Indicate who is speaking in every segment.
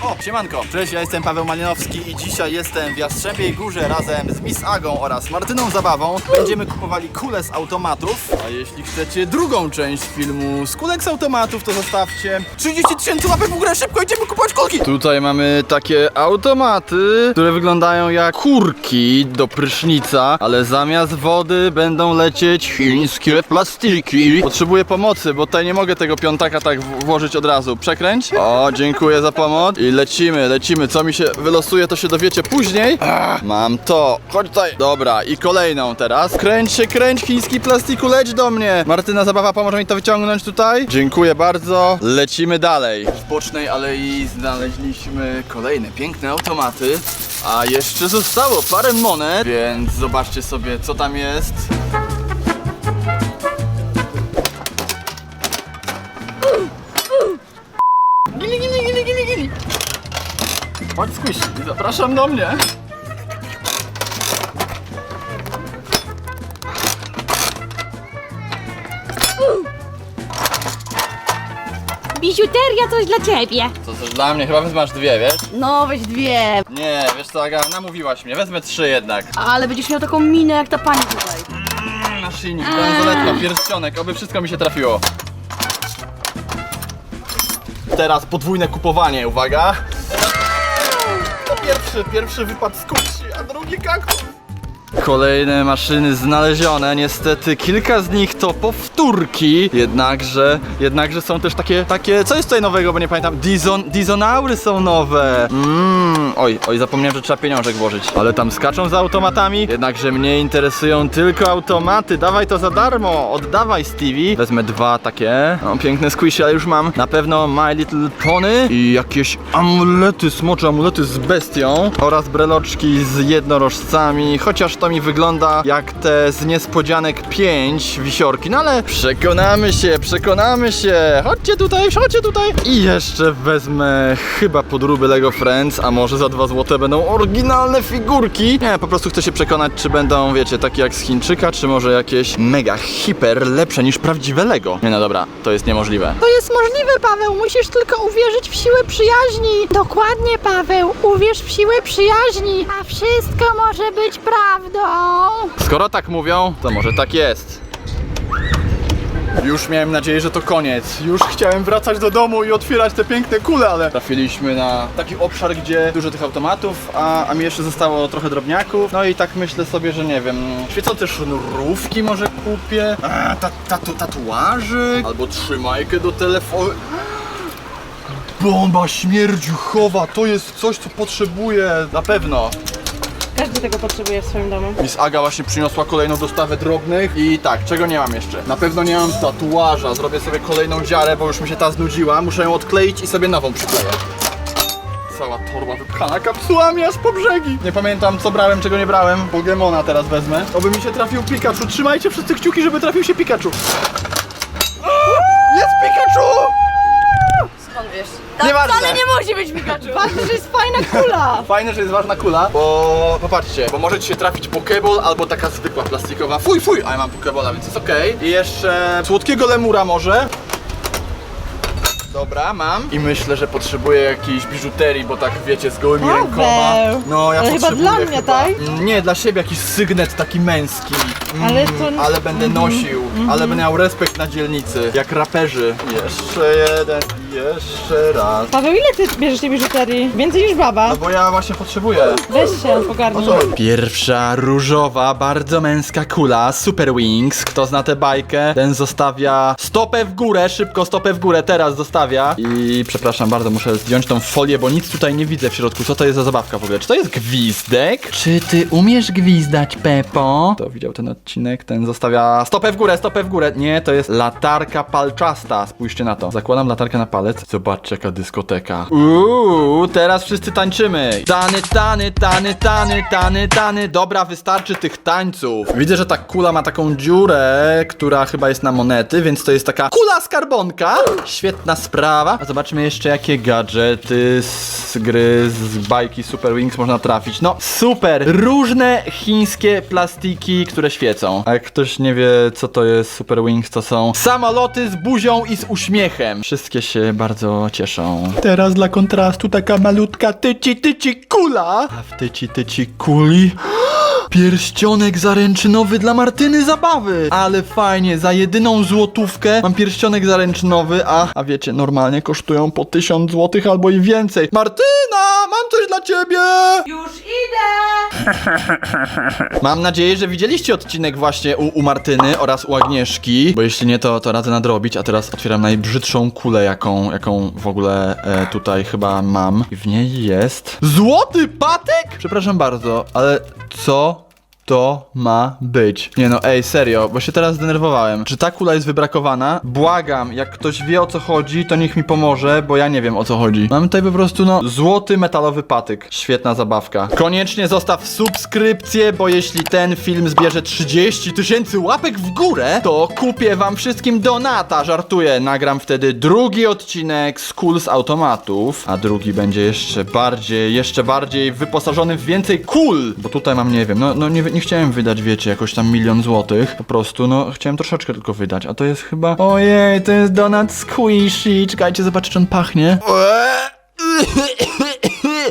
Speaker 1: O, siemanko, cześć, ja jestem Paweł Malinowski i dzisiaj jestem w Jastrzębiej Górze razem z Miss Agą oraz Martyną Zabawą. Będziemy kupowali kule z automatów, a jeśli chcecie drugą część filmu z kulek z automatów, to zostawcie 30 tysięcy łapek w górę, szybko idziemy kupować kulki! Tutaj mamy takie automaty, które wyglądają jak kurki do prysznica, ale zamiast wody będą lecieć chińskie plastiki. Potrzebuję pomocy, bo tutaj nie mogę tego piątaka tak włożyć od razu. Przekręć. O, dziękuję za pomoc. I lecimy, lecimy. Co mi się wylosuje, to się dowiecie później. Ach, mam to. Chodź tutaj. Dobra, i kolejną teraz. Kręć się, kręć, chiński plastiku, leć do mnie. Martyna Zabawa pomoże mi to wyciągnąć tutaj. Dziękuję bardzo. Lecimy dalej. W bocznej alei znaleźliśmy kolejne piękne automaty. A jeszcze zostało parę monet, więc zobaczcie sobie, co tam jest. Chodź squishy, zapraszam do mnie.
Speaker 2: Biżuteria coś dla ciebie.
Speaker 1: To coś dla mnie, chyba wezmasz dwie, wiesz?
Speaker 2: No, weź dwie.
Speaker 1: Nie, wiesz co, Aga, namówiłaś mnie, wezmę trzy jednak.
Speaker 2: Ale będziesz miał taką minę jak ta pani tutaj.
Speaker 1: Mm, Naszyjnik, bransoletka, pierścionek, oby wszystko mi się trafiło. Teraz podwójne kupowanie, uwaga. Pierwszy, pierwszy wypad z a drugi kaktus. Kolejne maszyny znalezione, niestety kilka z nich to powtórki, jednakże, jednakże są też takie, takie, co jest tutaj nowego, bo nie pamiętam, Dizon, Dizonaury są nowe. Mmm, oj, oj, zapomniałem, że trzeba pieniążek włożyć, ale tam skaczą za automatami, jednakże mnie interesują tylko automaty, dawaj to za darmo, oddawaj Stevie. Wezmę dwa takie, no, piękne squishy, ale już mam. Na pewno My Little Pony i jakieś amulety, smocze amulety z bestią oraz breloczki z jednorożcami, chociaż to mi wygląda jak te z niespodzianek 5 wisiorki, no ale przekonamy się, przekonamy się, chodźcie tutaj, chodźcie tutaj i jeszcze wezmę chyba podróby Lego Friends, a może za 2 złote będą oryginalne figurki, nie, po prostu chcę się przekonać, czy będą, wiecie, takie jak z Chińczyka, czy może jakieś mega hiper lepsze niż prawdziwe Lego, nie no dobra, to jest niemożliwe.
Speaker 2: To jest możliwe, Paweł. Musisz tylko uwierzyć w siłę przyjaźni. Dokładnie, Paweł. Uwierz w siłę przyjaźni. A wszystko może być prawdą.
Speaker 1: Skoro tak mówią, to może tak jest. Już miałem nadzieję, że to koniec. Już chciałem wracać do domu i otwierać te piękne kule, ale trafiliśmy na taki obszar, gdzie dużo tych automatów, a, a mi jeszcze zostało trochę drobniaków. No i tak myślę sobie, że nie wiem, świecące sznurówki może kupię, a, ta, tatu, tatuażyk, albo trzymajkę do telefonu. Bomba śmierdziuchowa, to jest coś, co potrzebuję na pewno.
Speaker 3: Każdy tego potrzebuje w swoim domu.
Speaker 1: Miss Aga właśnie przyniosła kolejną dostawę drobnych i tak, czego nie mam jeszcze? Na pewno nie mam tatuaża, zrobię sobie kolejną dziarę, bo już mi się ta znudziła, muszę ją odkleić i sobie nową przykleję. Cała torba wypchana kapsułami aż po brzegi. Nie pamiętam co brałem, czego nie brałem. Pokemona teraz wezmę. Oby mi się trafił Pikachu. Trzymajcie wszyscy kciuki, żeby trafił się Pikachu. Jest Pikachu!
Speaker 3: Skąd wiesz?
Speaker 1: Nieważne.
Speaker 3: Wcale Pikachu!
Speaker 2: Ważne, że jest fajna kula.
Speaker 1: Fajne, że jest ważna kula, bo popatrzcie, bo może ci się trafić Pokeball albo taka zwykła plastikowa. Fuj, fuj, a ja mam Pokebola, więc jest okej. I jeszcze słodkiego lemura może. Dobra, mam. I myślę, że potrzebuję jakiejś biżuterii, bo tak wiecie, z gołymi
Speaker 3: Paweł.
Speaker 1: rękoma. No, ja
Speaker 3: Ale chyba
Speaker 1: potrzebuję
Speaker 3: dla mnie, tak?
Speaker 1: Mm, Nie, dla siebie jakiś sygnet taki męski. Mm,
Speaker 3: Ale to-
Speaker 1: Ale będę nosił, ale będę miał respekt na dzielnicy, jak raperzy. Jeszcze jeden, jeszcze raz.
Speaker 3: Paweł, ile ty bierzesz tej biżuterii? Więcej niż baba.
Speaker 1: No bo ja właśnie potrzebuję.
Speaker 3: Weź się, ogarnij.
Speaker 1: Pierwsza różowa, bardzo męska kula, Super Wings. Kto zna tę bajkę, ten zostawia stopę w górę, szybko stopę w górę, teraz zostawia. I przepraszam bardzo, muszę zdjąć tą folię, bo nic tutaj nie widzę w środku. Co to jest za zabawka w ogóle? Czy to jest gwizdek? Czy ty umiesz gwizdać, Pepo? Kto widział ten odcinek, ten zostawia stopę w górę, stopę w górę. Nie, to jest latarka palczasta. Spójrzcie na to. Zakładam latarkę na palec. Zobaczcie, jaka dyskoteka. Uuu, teraz wszyscy tańczymy. Tany, tany, tany, tany, tany, tany. Dobra, wystarczy tych tańców. Widzę, że ta kula ma taką dziurę, która chyba jest na monety, więc to jest taka kula skarbonka. Świetna sprawa. A zobaczmy jeszcze, jakie gadżety z gry, z bajki Super Wings można trafić. No, super! Różne chińskie plastiki, które świecą. A jak ktoś nie wie, co to jest Super Wings, to są samoloty z buzią i z uśmiechem. Wszystkie się bardzo cieszą. Teraz dla kontrastu taka malutka tyci tyci kula. A w tyci tyci kuli... Pierścionek zaręczynowy dla Martyny Zabawy! Ale fajnie, za jedyną złotówkę mam pierścionek zaręczynowy, a, a wiecie, normalnie kosztują po 1000 złotych albo i więcej. Martyna, mam coś dla ciebie!
Speaker 3: Już idę!
Speaker 1: Mam nadzieję, że widzieliście odcinek właśnie u, u Martyny oraz u Agnieszki, bo jeśli nie, to, to radzę nadrobić, a teraz otwieram najbrzydszą kulę, jaką, jaką w ogóle e, tutaj chyba mam. I w niej jest... Złoty patek? Przepraszam bardzo, ale co to ma być? Nie no, ej, serio, bo się teraz zdenerwowałem. Czy ta kula jest wybrakowana? Błagam, jak ktoś wie o co chodzi, to niech mi pomoże, bo ja nie wiem o co chodzi. Mam tutaj po prostu, no, złoty metalowy patyk. Świetna zabawka. Koniecznie zostaw subskrypcję, bo jeśli ten film zbierze 30 tysięcy łapek w górę, to kupię wam wszystkim donata. Żartuję, nagram wtedy drugi odcinek z kul z automatów, a drugi będzie jeszcze bardziej, jeszcze bardziej wyposażony w więcej kul, bo tutaj mam, nie wiem, no, no nie, nie chciałem wydać, wiecie, jakoś tam milion złotych, po prostu, no, chciałem troszeczkę tylko wydać, a to jest chyba, ojej, to jest donat squishy, czekajcie, zobaczcie, czy on pachnie.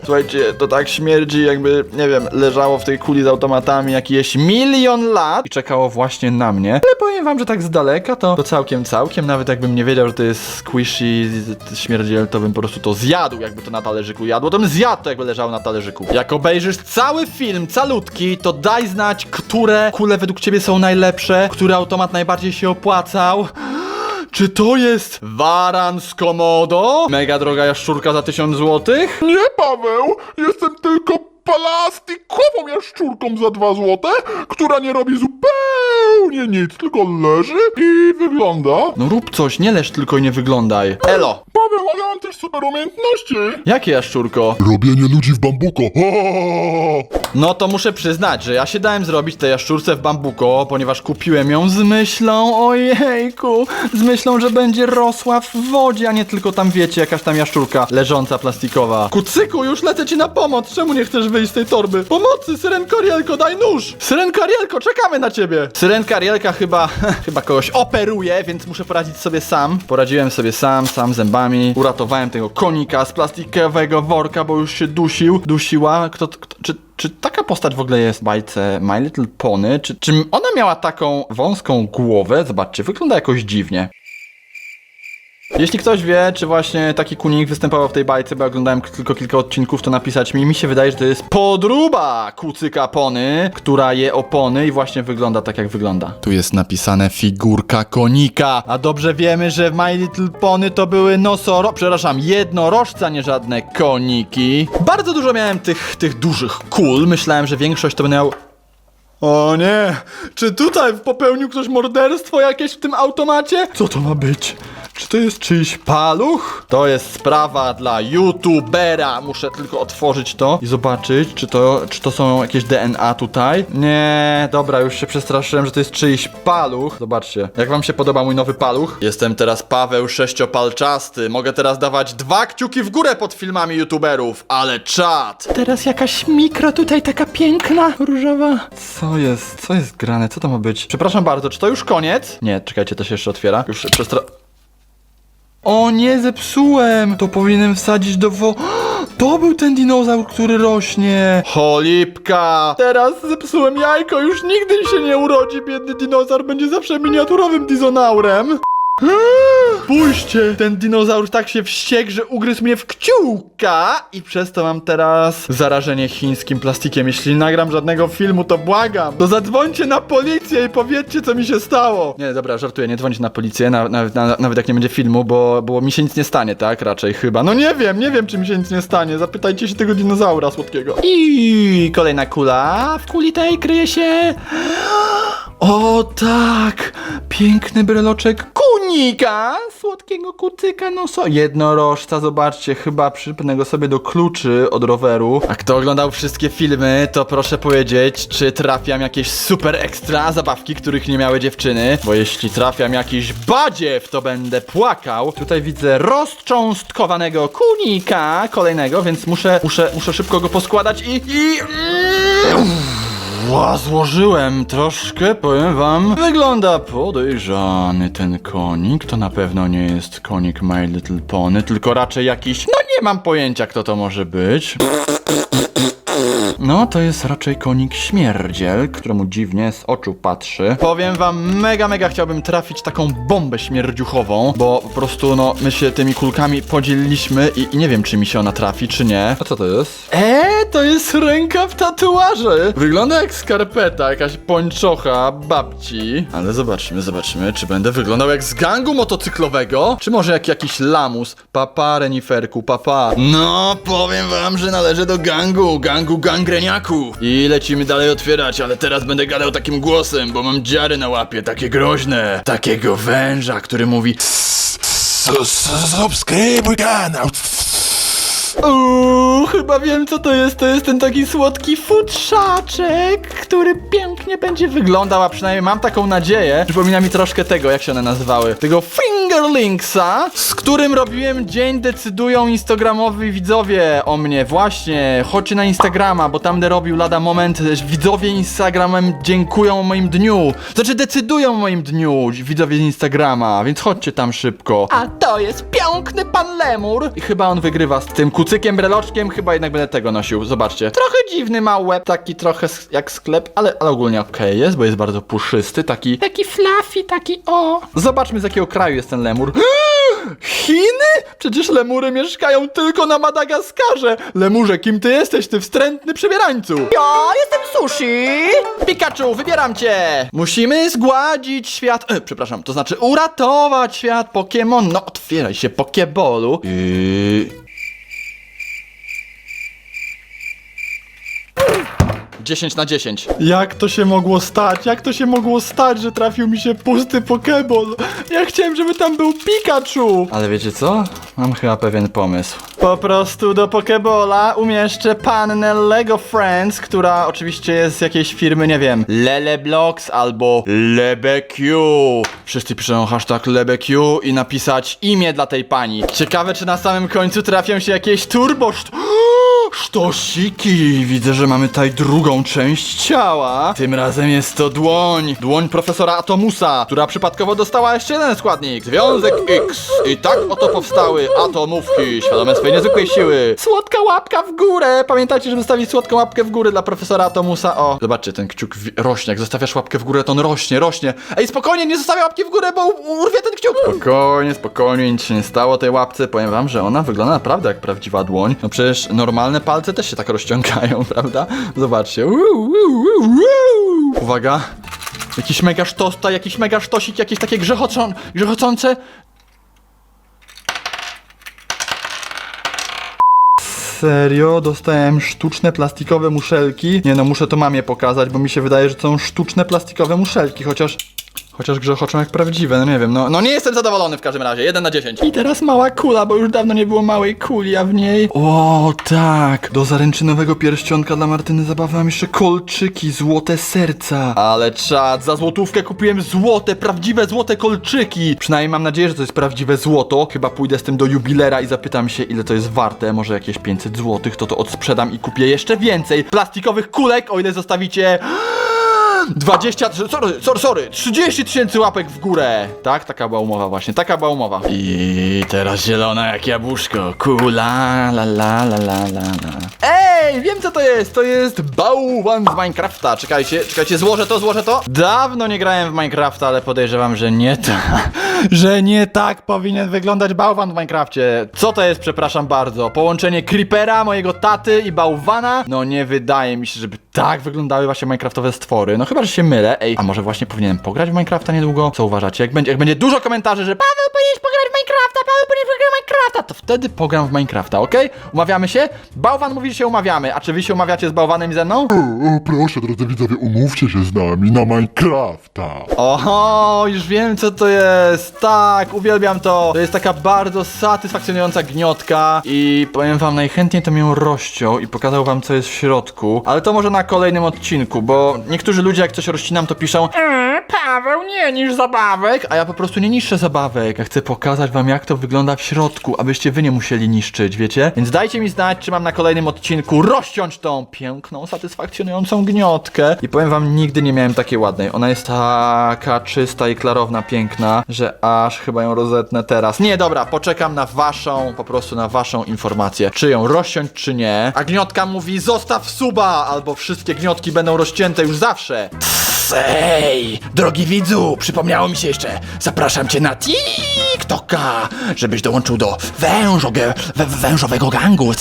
Speaker 1: Słuchajcie, to tak śmierdzi, jakby, nie wiem, leżało w tej kuli z automatami jakieś milion lat i czekało właśnie na mnie. Ale powiem wam, że tak z daleka to, to całkiem, całkiem, nawet jakbym nie wiedział, że to jest squishy, śmierdziel, to bym po prostu to zjadł, jakby to na talerzyku jadło, to bym zjadł to, jakby leżało na talerzyku. Jak obejrzysz cały film, calutki, to daj znać, które kule według ciebie są najlepsze, który automat najbardziej się opłacał. Czy to jest waran z Komodo? Mega droga jaszczurka za 1000 złotych?
Speaker 4: Nie, Paweł, jestem tylko plastikową jaszczurką za dwa złote, która nie robi zupełnie nic, tylko leży i wygląda.
Speaker 1: No rób coś, nie leż tylko i nie wyglądaj. Elo!
Speaker 4: Paweł, ale mam też super umiejętności.
Speaker 1: Jakie jaszczurko?
Speaker 4: Robienie ludzi w bambuko. Ha!
Speaker 1: No to muszę przyznać, że ja się dałem zrobić tę jaszczurce w bambuko, ponieważ kupiłem ją z myślą, ojejku, z myślą, że będzie rosła w wodzie, a nie tylko tam wiecie, jakaś tam jaszczurka leżąca plastikowa. Kucyku, już lecę ci na pomoc, czemu nie chcesz wyjść z tej torby? Pomocy, Syrenkorielko, daj nóż! Syrenkorielko, czekamy na ciebie! Syrenkarielka chyba, chyba kogoś operuje, więc muszę poradzić sobie sam. Poradziłem sobie sam, sam zębami, uratowałem tego konika z plastikowego worka, bo już się dusił, dusiła. Kto, kto czy, czy taka postać w ogóle jest w bajce My Little Pony? Czy, czy ona miała taką wąską głowę? Zobaczcie, wygląda jakoś dziwnie. Jeśli ktoś wie, czy właśnie taki kunik występował w tej bajce, bo ja oglądałem tylko kilka odcinków, to napisać mi. Mi się wydaje, że to jest podruba kucyka pony, która je opony i właśnie wygląda tak, jak wygląda. Tu jest napisane figurka konika, a dobrze wiemy, że My Little Pony to były nosoro... Przepraszam, jednorożce, a nie żadne koniki. Bardzo dużo miałem tych, tych dużych kul. Myślałem, że większość to będę miał o nie! Czy tutaj popełnił ktoś morderstwo jakieś w tym automacie? Co to ma być? Czy to jest czyjś paluch? To jest sprawa dla youtubera. Muszę tylko otworzyć to i zobaczyć, czy to, czy to są jakieś DNA tutaj. Nie, dobra, już się przestraszyłem, że to jest czyjś paluch. Zobaczcie, jak wam się podoba mój nowy paluch? Jestem teraz Paweł Sześciopalczasty. Mogę teraz dawać dwa kciuki w górę pod filmami youtuberów, ale czad! Teraz jakaś mikro tutaj taka piękna, różowa. Co jest? Co jest grane? Co to ma być? Przepraszam bardzo, czy to już koniec? Nie, czekajcie, to się jeszcze otwiera. Już przestra... O nie, zepsułem! To powinienem wsadzić do wo... To był ten dinozaur, który rośnie! Cholipka! Teraz zepsułem jajko, już nigdy się nie urodzi, biedny dinozaur będzie zawsze miniaturowym dizonaurem! Spójrzcie, ten dinozaur tak się wściekł, że ugryzł mnie w kciuka i przez to mam teraz zarażenie chińskim plastikiem. Jeśli nagram żadnego filmu, to błagam, to zadzwońcie na policję i powiedzcie, co mi się stało. Nie, dobra, żartuję, nie dzwońcie na policję, na, na, na, nawet jak nie będzie filmu, bo, bo mi się nic nie stanie, tak? Raczej chyba. No nie wiem, nie wiem, czy mi się nic nie stanie. Zapytajcie się tego dinozaura słodkiego. I kolejna kula. W kuli tej kryje się... O tak! Piękny breloczek kunika! Słodkiego kucyka, no so. Jednorożca, zobaczcie, chyba przypnę go sobie do kluczy od roweru. A kto oglądał wszystkie filmy, to proszę powiedzieć, czy trafiam jakieś super ekstra zabawki, których nie miały dziewczyny. Bo jeśli trafiam jakiś badziew, to będę płakał. Tutaj widzę rozcząstkowanego kunika kolejnego, więc muszę, muszę, muszę szybko go poskładać i... i... Ła, złożyłem troszkę, powiem wam. Wygląda podejrzany ten konik. To na pewno nie jest konik My Little Pony, tylko raczej jakiś. No nie mam pojęcia, kto to może być. No, to jest raczej konik śmierdziel, któremu dziwnie z oczu patrzy. Powiem wam, mega, mega chciałbym trafić taką bombę śmierdziuchową, bo po prostu, no, my się tymi kulkami podzieliliśmy i, i nie wiem, czy mi się ona trafi, czy nie. A co to jest? Eee, to jest rękaw tatuaży. Wygląda jak skarpeta, jakaś pończocha babci. Ale zobaczmy, zobaczmy, czy będę wyglądał jak z gangu motocyklowego, czy może jak jakiś lamus. Papa, reniferku, papa. No, powiem wam, że należę do gangu, gangu I lecimy dalej otwierać, ale teraz będę gadał takim głosem, bo mam dziary na łapie, takie groźne. Takiego węża, który mówi...
Speaker 4: Subskrybuj kanał.
Speaker 1: Uuu, chyba wiem co to jest. To jest ten taki słodki futrzaczek, który pięknie będzie wyglądał, a przynajmniej mam taką nadzieję. Przypomina mi troszkę tego, jak się one nazywały. Tego Fingerlinksa, z którym robiłem dzień decydują instagramowi widzowie o mnie. Właśnie, chodźcie na Instagrama, bo tam, robił lada moment, widzowie Instagramem dziękują o moim dniu. Znaczy decydują o moim dniu, widzowie z Instagrama, więc chodźcie tam szybko. A to jest piękny pan Lemur. I chyba on wygrywa z tym kucykiem, breloczkiem, chyba jednak będę tego nosił. Zobaczcie. Trochę dziwny ma łeb, taki trochę jak sklep, ale, ale ogólnie okej jest, bo jest bardzo puszysty, taki... Taki fluffy, taki o. Zobaczmy z jakiego kraju jest ten lemur. Chiny? Przecież lemury mieszkają tylko na Madagaskarze. Lemurze, kim ty jesteś, ty wstrętny przebierańcu? Ja jestem sushi. Pikachu, wybieram cię. Musimy zgładzić świat, e, przepraszam, to znaczy uratować świat Pokémon. No, otwieraj się, Pokebolu. Yy... 10 na 10. Jak to się mogło stać? Jak to się mogło stać, że trafił mi się pusty Pokeball? Ja chciałem, żeby tam był Pikachu! Ale wiecie co? Mam chyba pewien pomysł. Po prostu do Pokebola umieszczę pannę Lego Friends, która oczywiście jest z jakiejś firmy, nie wiem, Lele Blocks albo LebeQ. Wszyscy piszą hashtag LebeQ i napisać imię dla tej pani. Ciekawe, czy na samym końcu trafią się jakieś turbo szt- Sztosiki! Widzę, że mamy tutaj drugą część ciała. Tym razem jest to dłoń. Dłoń profesora Atomusa, która przypadkowo dostała jeszcze jeden składnik. Związek X. I tak oto powstały atomówki, świadome swojej niezwykłej siły. Słodka łapka w górę! Pamiętajcie, żeby zostawić słodką łapkę w górę dla profesora Atomusa. O, zobaczcie, ten kciuk rośnie. Jak zostawiasz łapkę w górę, to on rośnie, rośnie. Ej, spokojnie, nie zostawiaj łapki w górę, bo urwie ten kciuk. Spokojnie, spokojnie, nic się nie stało tej łapce. Powiem wam, że ona wygląda naprawdę jak prawdziwa dłoń. No przecież normalne palce też się tak rozciągają, prawda? Zobaczcie. Uwaga. Jakiś mega sztosta, jakiś mega sztosik, jakieś takie grzechocą, grzechocące. Serio? Dostałem sztuczne plastikowe muszelki? Nie no, muszę to mamie pokazać, bo mi się wydaje, że to są sztuczne plastikowe muszelki, chociaż... Chociaż grzechoczą jak prawdziwe, no nie wiem, no, no nie jestem zadowolony w każdym razie, 1 na 10. I teraz mała kula, bo już dawno nie było małej kuli, a w niej... O tak, do zaręczynowego pierścionka dla Martyny Zabawy jeszcze kolczyki, złote serca. Ale czad, za złotówkę kupiłem złote, prawdziwe złote kolczyki. Przynajmniej mam nadzieję, że to jest prawdziwe złoto. Chyba pójdę z tym do jubilera i zapytam się, ile to jest warte, może jakieś 500 złotych, to to odsprzedam i kupię jeszcze więcej plastikowych kulek, o ile zostawicie... 20, sorry, sorry, sorry, 30 tysięcy łapek w górę. Tak, taka była umowa właśnie, taka była umowa. I teraz zielona jak jabłuszko, kula, la la la la la la. Ej, wiem co to jest, to jest bałwan z Minecrafta. Czekajcie, czekajcie, złożę to, złożę to. Dawno nie grałem w Minecrafta, ale podejrzewam, że nie tak, że nie tak powinien wyglądać bałwan w Minecrafcie. Co to jest, przepraszam bardzo, połączenie creepera, mojego taty i bałwana? No nie wydaje mi się, żeby tak wyglądały właśnie minecraftowe stwory. No chyba że się mylę. Ej, a może właśnie powinienem pograć w Minecrafta niedługo? Co uważacie? Jak będzie, jak będzie dużo komentarzy, że Paweł powinieneś pograć w Minecrafta, Paweł powinieneś pograć w Minecrafta, to wtedy pogram w Minecrafta, okej? Umawiamy się? Bałwan mówi, że się umawiamy. A czy wy się umawiacie z Bałwanem i ze mną?
Speaker 4: O, o, proszę, drodzy widzowie, umówcie się z nami na Minecrafta.
Speaker 1: Oho, już wiem co to jest. Tak, uwielbiam to. To jest taka bardzo satysfakcjonująca gniotka i powiem wam, najchętniej to ją rozciął i pokazał wam co jest w środku. Ale to może na kolejnym odcinku, bo niektórzy ludzie jak coś rozcinam to piszą Paweł, nie niż zabawek, a ja po prostu nie niszczę zabawek. Ja chcę pokazać wam jak to wygląda w środku, abyście wy nie musieli niszczyć, wiecie? Więc dajcie mi znać, czy mam na kolejnym odcinku rozciąć tą piękną, satysfakcjonującą gniotkę. I powiem wam, nigdy nie miałem takiej ładnej. Ona jest taka czysta i klarowna, piękna, że aż chyba ją rozetnę teraz. Nie, dobra, poczekam na waszą, po prostu na waszą informację. Czy ją rozciąć, czy nie. A gniotka mówi, zostaw suba, albo wszystkie gniotki będą rozcięte już zawsze. Ej, drogi widzu, przypomniało mi się jeszcze. Zapraszam cię na TikToka, żebyś dołączył do wężoge, wę- wężowego gangu.